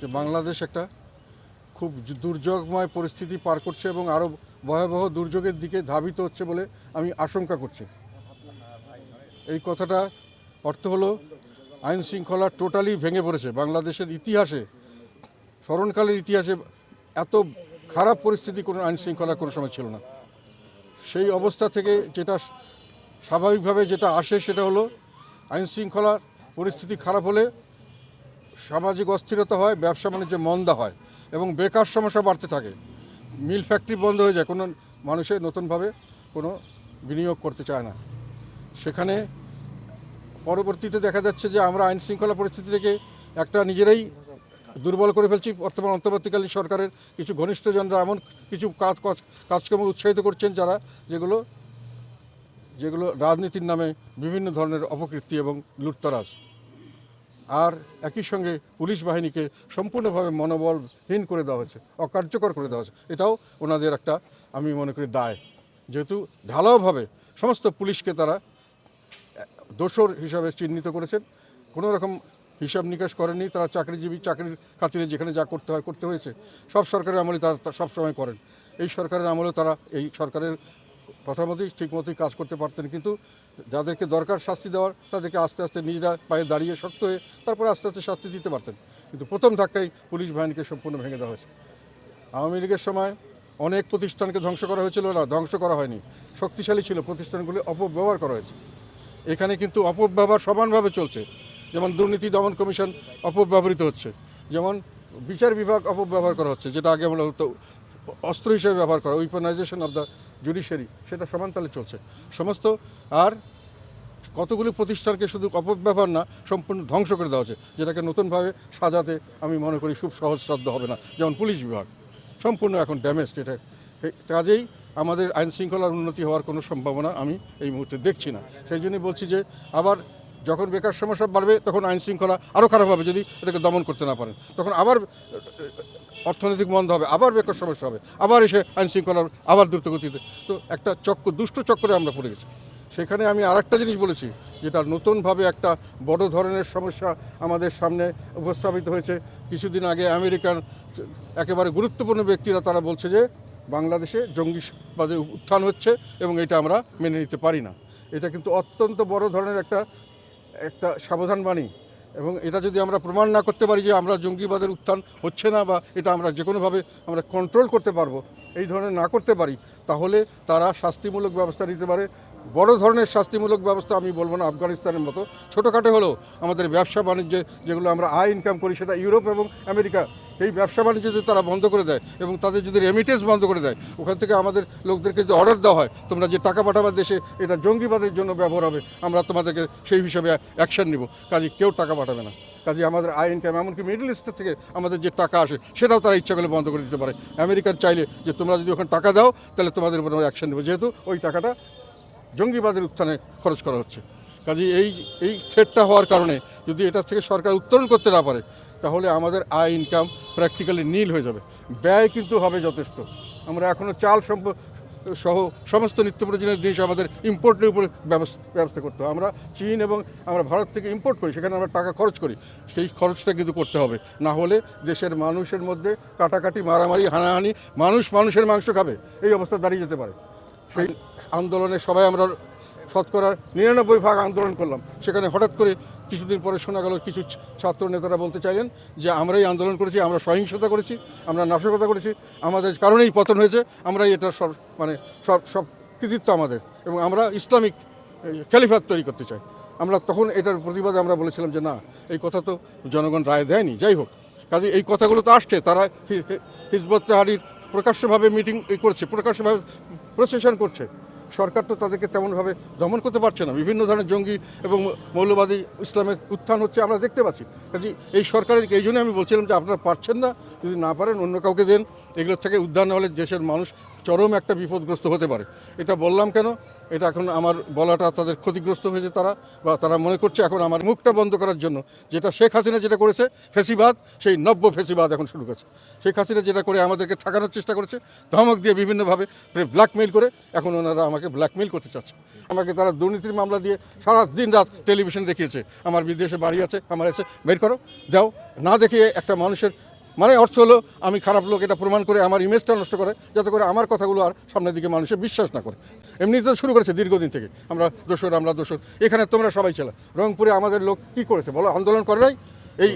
যে বাংলাদেশ একটা খুব দুর্যোগময় পরিস্থিতি পার করছে এবং আরও ভয়াবহ দুর্যোগের দিকে ধাবিত হচ্ছে বলে আমি আশঙ্কা করছি। এই কথাটা অর্থ হলো আইন শৃঙ্খলা টোটালি ভেঙে পড়েছে। বাংলাদেশের ইতিহাসে, স্মরণকালের ইতিহাসে এত খারাপ পরিস্থিতি কোনো আইন শৃঙ্খলা কোনো সময় ছিল না। সেই অবস্থা থেকে যেটা স্বাভাবিকভাবে যেটা আসে সেটা হলো আইন শৃঙ্খলার পরিস্থিতি খারাপ হলে সামাজিক অস্থিরতা হয়, ব্যবসা বাণিজ্যে মন্দা হয় এবং বেকার সমস্যা বাড়তে থাকে। মিল ফ্যাক্টরি বন্ধ হয়ে যায়, কোনো মানুষে নতুনভাবে কোনো বিনিয়োগ করতে চায় না। সেখানে পরবর্তীতে দেখা যাচ্ছে যে আমরা আইন শৃঙ্খলা পরিস্থিতি থেকে একটা নিজেরাই দুর্বল করে ফেলছি। বর্তমান অন্তর্বর্তীকালীন সরকারের কিছু ঘনিষ্ঠজনরা এমন কিছু কাজ, কাজ- কাজকর্ম উৎসাহিত করছেন যারা যেগুলো যেগুলো রাজনীতির নামে বিভিন্ন ধরনের অপকীর্তি এবং লুটতরাজ। আর একই সঙ্গে পুলিশ বাহিনীকে সম্পূর্ণভাবে মনোবলহীন করে দেওয়া হয়েছে, অকার্যকর করে দেওয়া হয়েছে। এটাও ওনাদের একটা, আমি মনে করি, দায়। যেহেতু ঢালাওভাবে সমস্ত পুলিশকে তারা দোষর হিসাবে চিহ্নিত করেছেন, কোনো রকম হিসাব নিকাশ করেননি, তারা চাকরিজীবী, চাকরির খাতিরে যেখানে যা করতে হয়, করতে হয়েছে। সব সরকারের আমলে তারা সবসময় করেন। এই সরকারের আমলেও তারা, এই সরকারের কথা মতোই ঠিক মতোই কাজ করতে পারতেন, কিন্তু যাদেরকে দরকার শাস্তি দেওয়ার, তাদেরকে আস্তে আস্তে নিজেরা পায়ে দাঁড়িয়ে শক্ত হয়ে তারপরে আস্তে আস্তে শাস্তি দিতে পারতেন। কিন্তু প্রথম ধাক্কায় পুলিশ বাহিনীকে সম্পূর্ণ ভেঙে দেওয়া হয়েছে। আওয়ামী লীগের সময় অনেক প্রতিষ্ঠানকে ধ্বংস করা হয়েছিল, না, ধ্বংস করা হয়নি। শক্তিশালী ছিল প্রতিষ্ঠানগুলি, অপব্যবহার করা হয়েছে। এখানে কিন্তু অপব্যবহার সমানভাবে চলছে। যেমন দুর্নীতি দমন কমিশন অপব্যবহৃত হচ্ছে। যেমন বিচার বিভাগ অপব্যবহার করা হচ্ছে, যেটা আগে আমরা অস্ত্র হিসেবে ব্যবহার করা উইপনাইজেশন অফ দ্য জুডিশিয়ারি সেটা সমানতালে চলছে। সমস্ত আর কতগুলি প্রতিষ্ঠানকে শুধু অপব্যবহার না, সম্পূর্ণ ধ্বংস করে দেওয়া হচ্ছে যেটাকে নতুনভাবে সাজাতে আমি মনে করি খুব সহজসাধ্য হবে না। যেমন পুলিশ বিভাগ, সম্পূর্ণ এখন ড্যামেজ এটা কাজেই আমাদের আইন শৃঙ্খলার উন্নতি হওয়ার কোনো সম্ভাবনা আমি এই মুহূর্তে দেখছি না। সেই জন্যই বলছি যে, আবার যখন বেকার সমস্যা বাড়বে, তখন আইন শৃঙ্খলা আরও খারাপ হবে যদি এটাকে দমন করতে না পারেন। তখন আবার অর্থনৈতিক মন্দ হবে, আবার বেকার সমস্যা হবে, আবার এসে আইন শৃঙ্খলার আবার দ্রুতগতিতে তো একটা চক্র দুষ্ট চক্রে আমরা পড়ে গেছি। সেখানে আমি আরেকটা জিনিস বলেছি, যেটা নতুনভাবে একটা বড় ধরনের সমস্যা আমাদের সামনে উপস্থাপিত হয়েছে। কিছুদিন আগে আমেরিকান একেবারে গুরুত্বপূর্ণ ব্যক্তিরা তারা বলছে যে, বাংলাদেশে জঙ্গিবাদের উত্থান হচ্ছে এবং এটা আমরা মেনে নিতে পারি না। এটা কিন্তু অত্যন্ত বড় ধরনের একটা একটা সাবধান বাণী এবং এটা যদি আমরা প্রমাণ না করতে পারি যে আমরা জঙ্গিবাদের উত্থান হচ্ছে না বা এটা আমরা যে কোনোভাবে আমরা কন্ট্রোল করতে পারব, এই ধরনের না করতে পারি, তাহলে তারা শাস্তিমূলক ব্যবস্থা নিতে পারে। বড় ধরনের শাস্তিমূলক ব্যবস্থা আমি বলব না আফগানিস্তানের মতো। ছোটোখাটো হলেও আমাদের ব্যবসা বাণিজ্যে যেগুলো আমরা আয় ইনকাম করি সেটা ইউরোপ এবং আমেরিকা এই ব্যবসা বাণিজ্য যদি তারা বন্ধ করে দেয় এবং তাদের যদি রেমিটেন্স বন্ধ করে দেয়, ওখান থেকে আমাদের লোকদেরকে যদি অর্ডার দেওয়া হয়, তোমরা যে টাকা পাঠাবার দেশে এটা জঙ্গিবাদের জন্য ব্যবহার হবে, আমরা তোমাদেরকে সেই হিসাবে অ্যাকশন নিব। কাজে কেউ টাকা পাঠাবে না। কাজে আমাদের আই ইনকাম এমনকি মিডল ইস্টের থেকে আমাদের যে টাকা আসে, সেটাও তারা ইচ্ছা করলে বন্ধ করে দিতে পারে। আমেরিকান চাইলে যে তোমরা যদি ওখানে টাকা দাও, তাহলে তোমাদের উপর আমরা অ্যাকশন নেব। যেহেতু ওই টাকাটা জঙ্গিবাদের উত্থানে খরচ করা হচ্ছে। কাজে এই এই থ্রেটটা হওয়ার কারণে যদি এটা থেকে সরকার উত্তরণ করতে না পারে তাহলে আমাদের আয় ইনকাম প্র্যাকটিক্যালি নীল হয়ে যাবে। ব্যয় কিন্তু হবে যথেষ্ট। আমরা এখনও চাল সম্প, সহ সমস্ত নিত্য প্রয়োজনীয় জিনিস আমাদের ইম্পোর্টের উপরে ব্যবস- ব্যবস্থা করতে হবে। আমরা চীন এবং আমরা ভারত থেকে ইম্পোর্ট করি, সেখানে আমরা টাকা খরচ করি। সেই খরচটা কিন্তু করতে হবে। না হলে দেশের মানুষের মধ্যে কাটাকাটি, মারামারি, হানাহানি, মানুষ মানুষের মাংস খাবে। এই অবস্থা দাঁড়িয়ে যেতে পারে। সেই আন্দোলনে সবাই আমরা শতকরা নিরানব্বই ভাগ আন্দোলন করলাম। সেখানে হঠাৎ করে কিছুদিন পরে শোনা গেল কিছু ছাত্র নেতারা বলতে চাইলেন যে, আমরাই আন্দোলন করেছি, আমরা সহিংসতা করেছি, আমরা নাশকতা করেছি, আমাদের কারণেই পতন হয়েছে, আমরাই এটা সব মানে সব সব কৃতিত্ব আমাদের এবং আমরা ইসলামিক ক্যালিফাত তৈরি করতে চাই। আমরা তখন এটার প্রতিবাদে আমরা বলেছিলাম যে, না, এই কথা তো জনগণ রায় দেয়নি। যাই হোক, কাজে এই কথাগুলো তো আসছে, তারা হিজবত তাহারির প্রকাশ্যভাবে মিটিং করছে, প্রকাশ্যভাবে প্রসেশন করছে। সরকার তো তাদেরকে তেমনভাবে দমন করতে পারছে না। বিভিন্ন ধরনের জঙ্গি এবং মৌলবাদী ইসলামের উত্থান হচ্ছে আমরা দেখতে পাচ্ছি। কাজে এই সরকারের, এই জন্য আমি বলছিলাম যে আপনারা পারছেন না, যদি না পারেন অন্য কাউকে দেন। এগুলোর থেকে উদ্ধার না হলে দেশের মানুষ চরম একটা বিপদগ্রস্ত হতে পারে। এটা বললাম কেন? এটা এখন আমার বলাটা তাদের ক্ষতিগ্রস্ত হয়েছে তারা বা তারা মনে করছে এখন আমার মুখটা বন্ধ করার জন্য। যেটা শেখ হাসিনা যেটা করেছে, ফেসিবাদ, সেই নব্য ফেসিবাদ এখন শুরু করেছে। শেখ হাসিনা যেটা করে আমাদেরকে ঠকানোর চেষ্টা করেছে, ধমক দিয়ে বিভিন্নভাবে ব্ল্যাকমেইল করে এখন ওনারা আমাকে ব্ল্যাকমেইল করতে চাচ্ছে। আমাকে তারা দুর্নীতির মামলা দিয়ে সারা দিন রাত টেলিভিশন দেখিয়েছে। আমার বিদেশে বাড়ি আছে, আমার আছে বের করো, যাও। না দেখিয়ে একটা মানুষের মানে অর্থ হলো, আমি খারাপ লোক, এটা প্রমাণ করে আমার ইমেজটা নষ্ট করে, যাতে করে আমার কথাগুলো আর সামনের দিকে মানুষের বিশ্বাস না করে। এমনিতে শুরু করেছে দীর্ঘদিন থেকে। আমরা দোষর আমরা দোষর এখানে তোমরা সবাই ছিল। রংপুরে আমাদের লোক কি করেছে বলো? আন্দোলন করে নাই? এই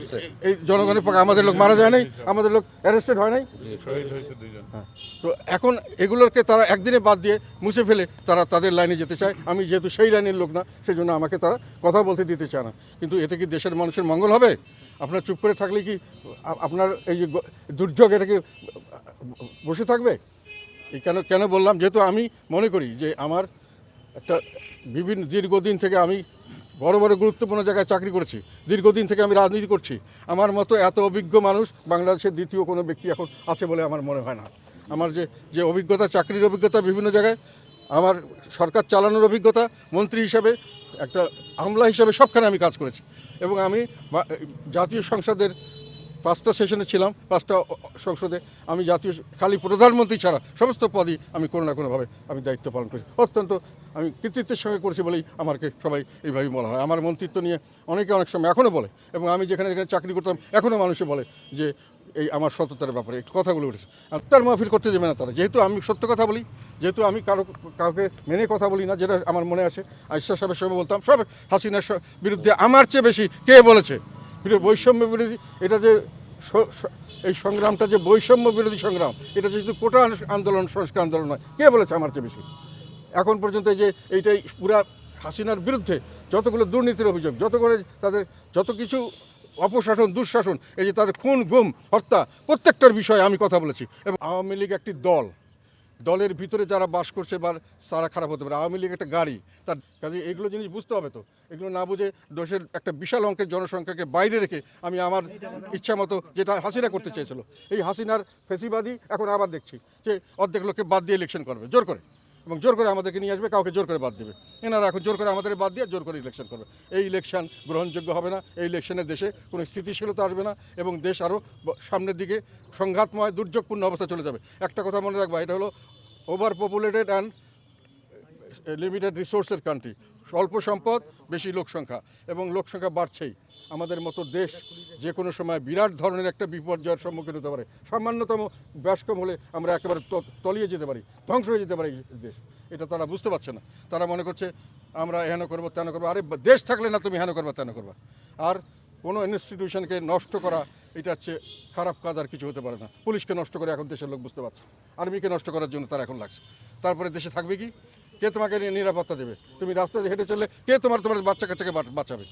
এই জনগণের পক্ষে আমাদের লোক মারা যায় নাই আমাদের লোক অ্যারেস্টেড হয় নাই? হ্যাঁ। তো এখন এগুলোকে তারা একদিনে বাদ দিয়ে মুছে ফেলে তারা তাদের লাইনে যেতে চায়। আমি যেহেতু সেই লাইনের লোক না সেই জন্য আমাকে তারা কথা বলতে দিতে চায় না। কিন্তু এতে কি দেশের মানুষের মঙ্গল হবে? আপনার চুপ করে থাকলে কি আপনার এই যে দুর্যোগ এটা কি বসে থাকবে? এই কেন কেন বললাম? যেহেতু আমি মনে করি যে আমার একটা বিভিন্ন দীর্ঘদিন থেকে আমি বড় বড় গুরুত্বপূর্ণ জায়গায় চাকরি করেছি। দীর্ঘদিন থেকে আমি রাজনীতি করছি। আমার মতো এত অভিজ্ঞ মানুষ বাংলাদেশের দ্বিতীয় কোনো ব্যক্তি এখন আছে বলে আমার মনে হয় না। আমার যে যে অভিজ্ঞতা, চাকরির অভিজ্ঞতা বিভিন্ন জায়গায়, আমার সরকার চালানোর অভিজ্ঞতা, মন্ত্রী হিসাবে, একটা আমলা হিসাবে সবখানে আমি কাজ করেছি। এবং আমি জাতীয় সংসদের পাঁচটা সেশনে ছিলাম, পাঁচটা সংসদে। আমি জাতীয়, খালি প্রধানমন্ত্রী ছাড়া সমস্ত পদই আমি কোনো না কোনোভাবে আমি দায়িত্ব পালন করেছি। অত্যন্ত আমি কৃতিত্বের সঙ্গে করেছি বলেই আমাকে সবাই এইভাবেই বলা হয়। আমার মন্ত্রিত্ব নিয়ে অনেকে অনেক সময় এখনও বলে এবং আমি যেখানে যেখানে চাকরি করতাম এখনও মানুষে বলে যে এই আমার সততার ব্যাপারে এই কথাগুলো উঠেছে। আর তার মাহফিল করতে দেবে না তারা। যেহেতু আমি সত্য কথা বলি, যেহেতু আমি কারও, কাউকে মেনে কথা বলি না, যেটা আমার মনে আছে আইসা সাহেবের সময় বলতাম, সব হাসিনার বিরুদ্ধে আমার চেয়ে বেশি কে বলেছে? বৈষম্য বিরোধী, এটা যে এই সংগ্রামটা যে বৈষম্য বিরোধী সংগ্রাম, এটা যে শুধু কোটা আন্দোলন, সংস্কার আন্দোলন নয়, কে বলেছে আমার চেয়ে বেশি? এখন পর্যন্ত যে এইটাই পুরা হাসিনার বিরুদ্ধে যতগুলো দুর্নীতির অভিযোগ, যত করে তাদের যত কিছু অপশাসন, দুঃশাসন, এই যে তাদের খুন, গুম, হত্যা, প্রত্যেকটার বিষয়ে আমি কথা বলেছি। এবং আওয়ামী লীগ একটি দল দলের ভিতরে যারা বাস করছে বা তারা খারাপ হতে পারে, আওয়ামী লীগ একটা গাড়ি, তার কাজে এগুলো জিনিস বুঝতে হবে তো। এগুলো না বুঝে দেশের একটা বিশাল অঙ্কের জনসংখ্যাকে বাইরে রেখে আমি আমার ইচ্ছা মতো যেটা হাসিনা করতে চেয়েছিল, এই হাসিনার ফেসিবাদী এখন আবার দেখছি যে অর্ধেক লোককে বাদ দিয়ে ইলেকশন করবে, জোর করে। এবং জোর করে আমাদেরকে নিয়ে আসবে, কাউকে জোর করে বাদ দেবে। এনারা এখন জোর করে আমাদের বাদ দিয়ে জোর করে ইলেকশন করবে। এই ইলেকশন গ্রহণযোগ্য হবে না, এই ইলেকশনের দেশে কোনো স্থিতিশীলতা আসবে না এবং দেশ আরও সামনের দিকে সংঘাতময়, দুর্যোগপূর্ণ অবস্থা চলে যাবে। একটা কথা মনে রাখবা, এটা হলো ওভার পপুলেটেড অ্যান্ড লিমিটেড রিসোর্সের কান্ট্রি স্বল্প সম্পদ, বেশি লোক সংখ্যা। এবং লোক সংখ্যা বাড়ছেই। আমাদের মতো দেশ যে কোনো সময় বিরাট ধরনের একটা বিপর্যয়ের সম্মুখীন হতে পারে। সামান্যতম ব্যাসকম হলে আমরা একেবারে তলিয়ে যেতে পারি, ধ্বংস হয়ে যেতে পারি দেশ। এটা তারা বুঝতে পারছে না। তারা মনে করছে, আমরা হেন করব, তেন করব। আরে, দেশ থাকলে না তুমি হেন করবা, তেন করবা। আর কোনো ইনস্টিটিউশনকে নষ্ট করা, এটা হচ্ছে খারাপ কাজ, আর কিছু হতে পারে না। পুলিশকে নষ্ট করে এখন দেশের লোক বুঝতে পারছে। আর্মিকে নষ্ট করার জন্য তারা এখন লাগছে। তারপরে দেশে থাকবে কি? কে তোমাকে নিরাপত্তা দেবে? তুমি রাস্তায় হেঁটে চললে কে তোমার তোমার বাচ্চা কাচ্চাকে বাঁচাবে?